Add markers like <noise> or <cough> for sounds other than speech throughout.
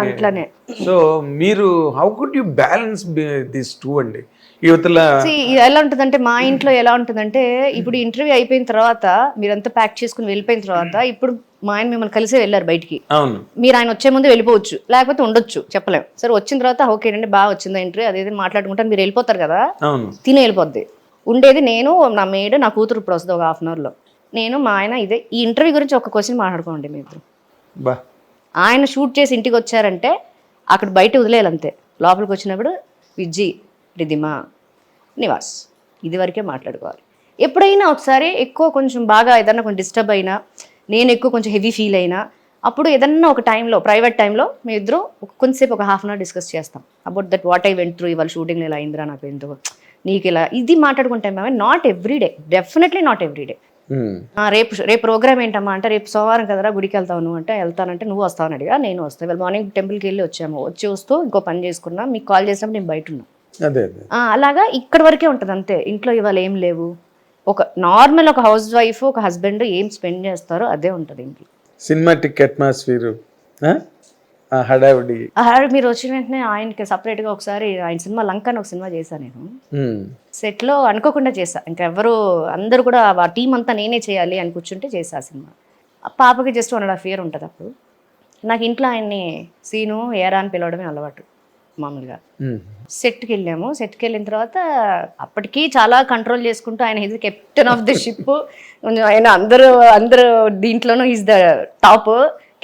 అట్లానే. సో మీరు how could you balance this two అండి? యువతల ఎలా ఉంటుందంటే మా ఇంట్లో ఎలా ఉంటుందంటే ఇప్పుడు ఇంటర్వ్యూ అయిపోయిన తర్వాత మీరంతా ప్యాక్ చేసుకుని వెళ్ళిపోయిన తర్వాత ఇప్పుడు మా ఆయన మిమ్మల్ని కలిసే వెళ్ళారు బయటికి. మీరు ఆయన వచ్చే ముందు వెళ్ళిపోవచ్చు లేకపోతే ఉండొచ్చు చెప్పలేం. సరే వచ్చిన తర్వాత ఓకేనండి బాగా వచ్చిందా ఇంటర్వ్యూ అదేది మాట్లాడుకుంటారు మీరు వెళ్ళిపోతారు కదా. తిని వెళ్ళిపోద్ది. ఉండేది నేను నా మేడ్ నా కూతురు ఇప్పుడు వస్తుంది ఒక హాఫ్ అన్ అవర్లో నేను మా ఆయన ఇదే. ఈ ఇంటర్వ్యూ గురించి ఒక క్వశ్చన్ మాట్లాడుకోండి మీ ఇద్దరు. బా. ఆయన షూట్ చేసి ఇంటికి వచ్చారంటే అక్కడ బయట వదిలేయాలి అంతే లోపలికి వచ్చినప్పుడు విజ్జి రిధిమా నివాస్ ఇది వరకే మాట్లాడుకోవాలి. ఎప్పుడైనా ఒకసారి ఎక్కువ కొంచెం బాగా ఏదన్నా కొంచెం డిస్టర్బ్ అయినా నేను ఎక్కువ కొంచెం హెవీ ఫీల్ అయినా అప్పుడు ఏదన్నా ఒక టైంలో ప్రైవేట్ టైంలో మీ ఇద్దరు ఒక కొంతసేపు ఒక హాఫ్ అన్ అవర్ డిస్కస్ చేస్తాం. About that what I went through ఇవాళ షూటింగ్లో ఇలా అయిందిరా నాకు ఎందుకు. నీకు ఇలా ఇది మాట్లాడుకుంటాం మేము not every day definitely not every day రేపు రేపు ప్రోగ్రామ్ ఏంటమ్మా అంటే రేపు సోమవారం కదరా గుడికి వెళ్తావు నువ్వు అంటే వెళ్తానంటే నువ్వు వస్తావు అడిగా. నేను వస్తాను ఇవాళ మార్నింగ్ టెంపుల్కి వెళ్ళి వచ్చాము. వచ్చి వస్తూ ఇంకో పని చేసుకున్నా. మీకు కాల్ చేసినప్పుడు నేను బయట ఉన్నా. అలాగా ఇక్కడ వరకే ఉంటుంది అంతే. ఇంట్లో ఇవాళ ఏం లేవు. ఒక నార్మల్ ఒక హౌస్ వైఫ్ ఒక హస్బెండ్ ఏం స్పెండ్ చేస్తారో అదే ఉంటుంది ఇంట్లో. సినిమాటిక్ అట్మాస్ఫియర్ హడావిడి. మీరు వచ్చిన వెంటనే ఆయనకి సపరేట్గా ఒకసారి ఆయన సినిమా లంక అని ఒక సినిమా చేశాను నేను. ఉమ్. సెట్లో అనుకోకుండా చేశా. ఇంకా ఎవరు అందరూ కూడా ఆ టీం అంతా నేనే చేయాలి అని కూర్చుంటే చేశా ఆ సినిమా. ఆ పాపకి just one and half year ఉంటుంది అప్పుడు. నాకు ఇంట్లో ఆయన్ని సీను ఏరా అని పిలవడమే అలవాటు మామూలుగా. సెట్కి వెళ్ళాము. సెట్కి వెళ్ళిన తర్వాత అప్పటికి చాలా కంట్రోల్ చేసుకుంటూ ఆయన is captain of the ship కొంచెం ఆయన అందరూ అందరూ దీంట్లోనూ ఈజ్ ద టాప్.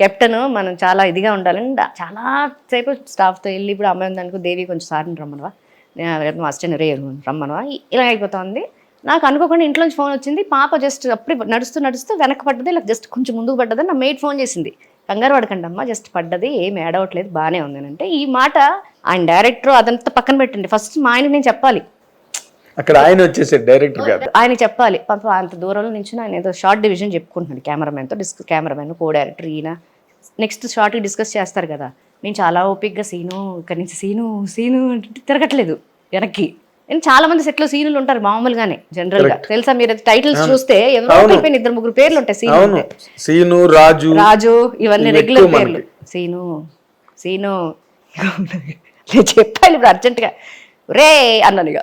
కెప్టెన్ మనం చాలా ఇదిగా ఉండాలని చాలా సేపు స్టాఫ్తో వెళ్ళి ఇప్పుడు అమ్మాయి ఉందనుకో దేవి కొంచెం సార్ని రమ్మనవా? నేను అసిస్టెంట్ రే రమ్మనవా? ఇలా అయిపోతుంది. నాకు అనుకోకుండా ఇంట్లో నుంచి ఫోన్ వచ్చింది. పాప జస్ట్ అప్పుడే నడుస్తూ నడుస్తూ వెనక పడ్డది ఇలా జస్ట్ కొంచెం ముందుకు పడ్డది నా మేడ్ ఫోన్ చేసింది. కంగారు పడకండి అమ్మ జస్ట్ పడ్డది ఏం ఏడవట్లేదు బాగానే ఉంది అని అంటే ఈ మాట ఆయన డైరెక్టర్ అదంతా పక్కన పెట్టండి. ఫస్ట్ మా ఆయనకి నేను చెప్పాలి. అక్కడ ఆయన వచ్చేసాడు డైరెక్టర్ గారు. ఆయన చెప్పాలి. పాప అంత దూరంలో నుంచి ఆయన ఏదో షార్ట్ డివిజన్ చెప్పుకుంటున్నాడు కెమెరామెన్తో డిస్ కెమెరామెన్ కో డైరెక్టర్ ఈయన నెక్స్ట్ షార్ట్ డిస్కస్ చేస్తారు కదా. నేను చాలా ఓపిక్గా సీను ఇక్కడి నుంచి సీను సీను తిరగట్లేదు వెనక్కి. నేను చాలా మంది సెట్లో సీనులు ఉంటారు మామూలుగానే జనరల్గా. తెలుసా? మీరు టైటిల్స్ చూస్తే ఎవరో అయిపోయిన ఇద్దరు ముగ్గురు పేర్లు ఉంటాయి సీను సీను రాజు రాజు ఇవన్నీ ఇవి రెగ్యులర్ పేర్లు. సీను సీను నేను చెప్పాలి ఇప్పుడు అర్జెంటుగా రే అన్నాను ఇక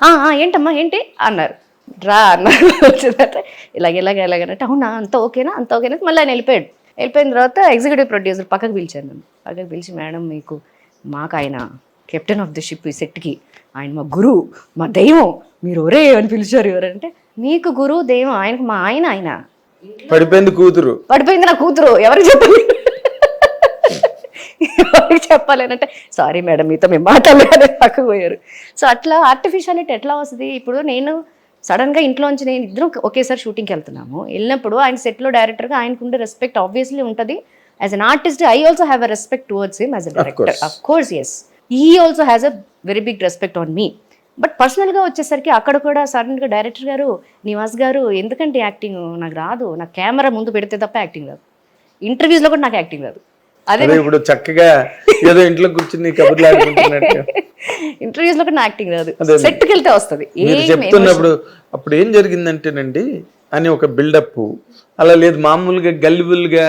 "ఆ, ఆ, ఏంటమ్మా ఏంటి? అన్నారు. రా అన్నారు. <laughs> ఇలాగ ఇలాగ ఇలాగనంటే అవునా? అంత ఓకేనా? అంత ఓకేనా? మళ్ళీ ఆయన వెళ్ళిపోయాడు. వెళ్ళిపోయిన తర్వాత ఎగ్జిక్యూటివ్ ప్రొడ్యూసర్ పక్కకు పిలిచాను నన్ను. పక్కకు పిలిచి మేడం మీకు మాకు ఆయన కెప్టెన్ ఆఫ్ ది షిప్ ఈ సెట్కి ఆయన మా గురువు మా దైవం మీరు ఒరే అని పిలిచారు ఎవరంటే మీకు గురువు దైవం ఆయనకు మా ఆయన ఆయన. పడిపోయింది కూతురు. పడిపోయింది నా కూతురు ఎవరికి చెప్పాలి? ఎవరికి చెప్పాలి అని అంటే సారీ మేడం మీతో మేము మాట్లాడలేదు పక్కకు పోయారు. సో అట్లా ఆర్టిఫిషియాలిటీ ఎట్లా వస్తుంది? ఇప్పుడు నేను సడన్గా ఇంట్లోంచి నేను ఇద్దరం ఒకేసారి షూటింగ్కి వెళ్తున్నాము. వెళ్ళినప్పుడు ఆయన సెట్లో డైరెక్టర్గా ఆయనకు ఉండే రెస్పెక్ట్ ఆబ్వియస్లీ ఉంటుంది. As an artist I also have a respect towards him as a director. Of course yes he also has a very big respect on me but పర్సనల్గా వచ్చేసరికి అక్కడ కూడా సడన్గా డైరెక్టర్ గారు నివాస్ గారు ఎందుకంటే యాక్టింగ్ నాకు రాదు. నాకు కెమెరా ముందు పెడితే తప్ప యాక్టింగ్ రాదు. ఇంటర్వ్యూస్లో కూడా నాకు యాక్టింగ్ రాదు. అదే ఇప్పుడు చక్కగా ఏదో ఇంట్లో కూర్చుని కబుర్లు ఆడుకుంటున్నట్టు. ఇంటర్వ్యూస్లో కూడా యాక్టింగ్ రాదు. వెళ్తే వస్తుంది. మీరు చెప్తున్నప్పుడు అప్పుడు ఏం జరిగిందంటేనండి అని ఒక బిల్డప్ అలా లేదు మామూలుగా గల్లిబుల్గా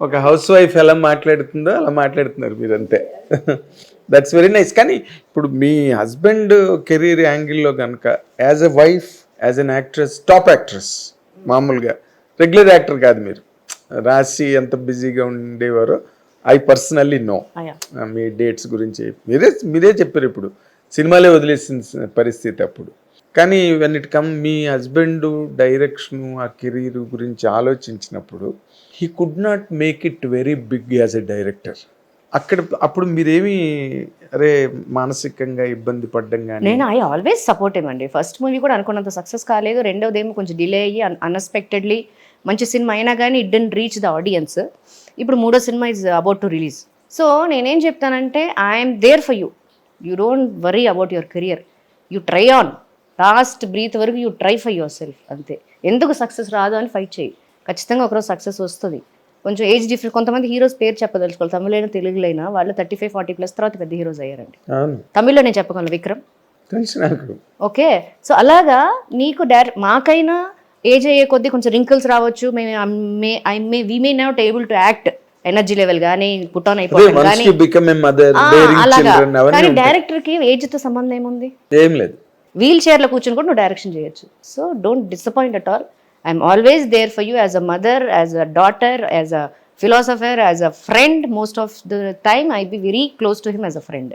ఒక హౌస్ వైఫ్ ఎలా మాట్లాడుతుందో అలా మాట్లాడుతున్నారు మీరు అంతే దట్స్ వెరీ నైస్ కానీ ఇప్పుడు మీ హస్బెండ్ కెరీర్ యాంగిల్లో కనుక as a wife as an actress top actress మామూలుగా రెగ్యులర్ యాక్టర్ కాదు మీరు. రాసి ఎంత బిజీగా ఉండేవారో ఐ పర్సనల్లీ నో మీ డేట్స్ గురించి మీరే మీరే చెప్పారు ఇప్పుడు. సినిమాలే వదిలేసిన పరిస్థితి అప్పుడు. కానీ వెన్ ఇట్ కమ్ మీ హస్బెండ్ డైరెక్షన్ ఆ కెరీర్ గురించి ఆలోచించినప్పుడు he could not make it very big as a director అక్కడ అప్పుడు మీరేమి అరే మానసికంగా ఇబ్బంది పడ్డం కానీ నేను ఐ ఆల్వేస్ సపోర్ట్ అండి. ఫస్ట్ మూవీ కూడా అనుకున్నంత సక్సెస్ కాలేదు. రెండోది ఏమో కొంచెం డిలే అయ్యి అన్ఎక్స్పెక్టెడ్లీ మంచి సినిమా అయినా కానీ it didn't reach the audience ఇప్పుడు మూడో cinema is about to release so నేనేం చెప్తానంటే I'm there for you you don't worry about your career you try on last breath వరకు you try for yourself అంతే. ఎందుకు success రాదు అని fight చేయి. ఖచ్చితంగా ఒకరోజు సక్సెస్ వస్తుంది. కొంచెం ఏజ్ డిఫరెంట్ కొంతమంది హీరోస్ పేరు చెప్పదలుచుకోవాలి. తమిళైనా తెలుగులైనా వాళ్ళు థర్టీ ఫైవ్ ఫార్టీ ప్లస్ తర్వాత పెద్ద హీరోస్ అయ్యారండి. తమిళ్ళో నేను చెప్పగలను విక్రమ్? తెలుసు నాకు. ఓకే సో అలాగా నీకు డైరెక్ట్ మాకైనా ఏజ్ అయ్యే కొద్దీ కొంచెం రింకిల్స్ రావచ్చు. May I may we may not able to act energy level కానీ పుట్ ఆన్ అయిపోవడం కానీ అలాగా. కానీ. డైరెక్టర్కి ఏజ్తో సంబంధం ఏముంది? ఏం లేదు. వీల్ చైర్లో కూర్చొని కూడా నువ్వు డైరెక్షన్ చేయొచ్చు. So don't disappoint at all I'm always there for you as a mother as a daughter as a philosopher as a friend most of the time I be very close to him as a friend